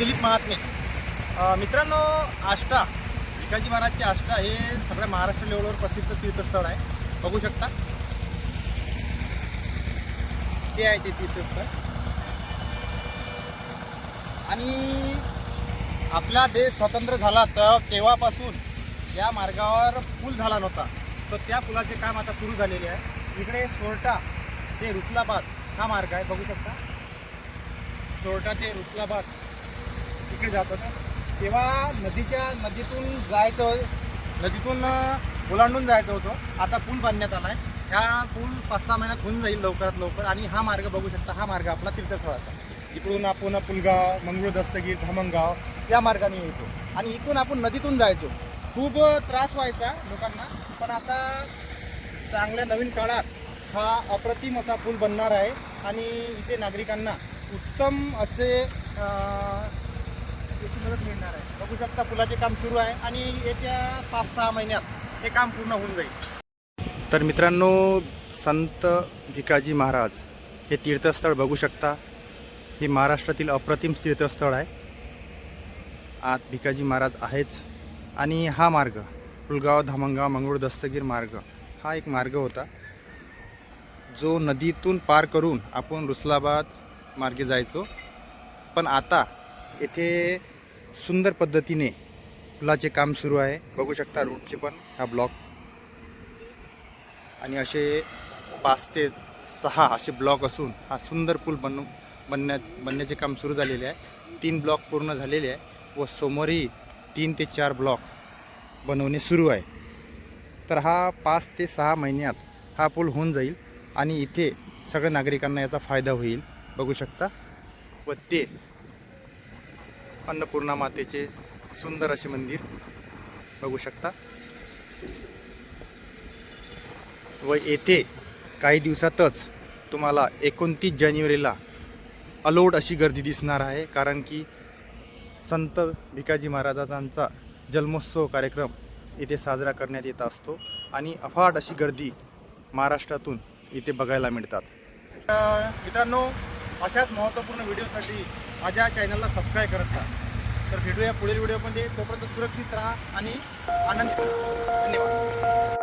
दिलीप महात्मे. मित्रांनो आष्टा भिकाजी महाराजचे आष्टा हे सगळ्या महाराष्ट्र लेवलवर प्रसिद्ध तीर्थस्थळ आहे. बघू शकता. ते आहे ते तीर्थस्थळ. आणि आपला देश स्वतंत्र झाला तर तेव्हापासून या मार्गावर पूल झाला नव्हता. तर त्या पुलाचे काम आता सुरू झालेले आहे. इकडे सोरटा ते रुसलाबाद हा मार्ग आहे. बघू शकता. सोरटा ते रुसलाबाद. इकडे जात होतं तेव्हा नदीच्या नदीतून जायचं नदीतून ओलांडून जायचं होतं. आता पूल बांधण्यात आला आहे ह्या पूल पाच सहा महिन्यात होऊन जाईल लवकरात लवकर आणि हा मार्ग बघू शकता हा मार्ग आपला तीर्थस्थळाचा. इकडून आपण पुलगाव मंगळूर दस्तगीर धामणगाव या मार्गाने येतो. आणि इथून आपण नदीतून जायचो. खूप त्रास व्हायचा लोकांना पण आता चांगल्या नवीन काळात हा अप्रतिम असा पूल बनणार आहे. आणि इथे नागरिकांना उत्तम असे याची मदत मिळणार आहे. बघू शकता पुलाचे काम सुरू आहे आणि येत्या पाच सहा महिन्यात हे काम पूर्ण होऊन जाईल. तर मित्रांनो संत भिकाजी महाराज हे तीर्थस्थळ बघू शकता. हे महाराष्ट्रातील अप्रतिम तीर्थस्थळ आहे. आत भिकाजी महाराज आहेच. आणि हा मार्ग पुलगाव धामणगाव मंगळूर दस्तगीर मार्ग हा एक मार्ग होता. जो नदीतून पार करून आपण रुसलाबाद मार्गे जायचो. पण आता येथे सुंदर पद्धतीने पुलाचे काम सुरू आहे. बघू शकता रोडचे पण हा ब्लॉक. आणि असे पाच ते सहा असे ब्लॉक असून हा सुंदर पूल बनू बनण्या बनण्याचे काम सुरू झालेले आहे. तीन ब्लॉक पूर्ण झालेले आहे व समोरही तीन ते चार ब्लॉक बनवणे सुरू आहे. तर हा पाच ते सहा महिन्यात हा पूल होऊन जाईल आणि इथे सगळ्या नागरिकांना याचा फायदा होईल. बघू शकता. व ते अन्नपूर्णा मातेचे सुंदर असे मंदिर. बघू शकता. व येथे काही दिवसातच तुम्हाला एकोणतीस जानेवारीला अलोट अशी गर्दी दिसणार आहे. कारण की संत भिकाजी महाराजांचा जन्मोत्सव कार्यक्रम इथे साजरा करण्यात येत असतो. आणि अफाट अशी गर्दी महाराष्ट्रातून इथे बघायला मिळतात. मित्रांनो अशाच महत्त्वपूर्ण व्हिडिओसाठी माझ्या चॅनलला सबस्क्राईब करत राहा. तर भेटूया पुढील व्हिडिओमध्ये. तोपर्यंत सुरक्षित राहा आणि आनंदी धन्यवाद.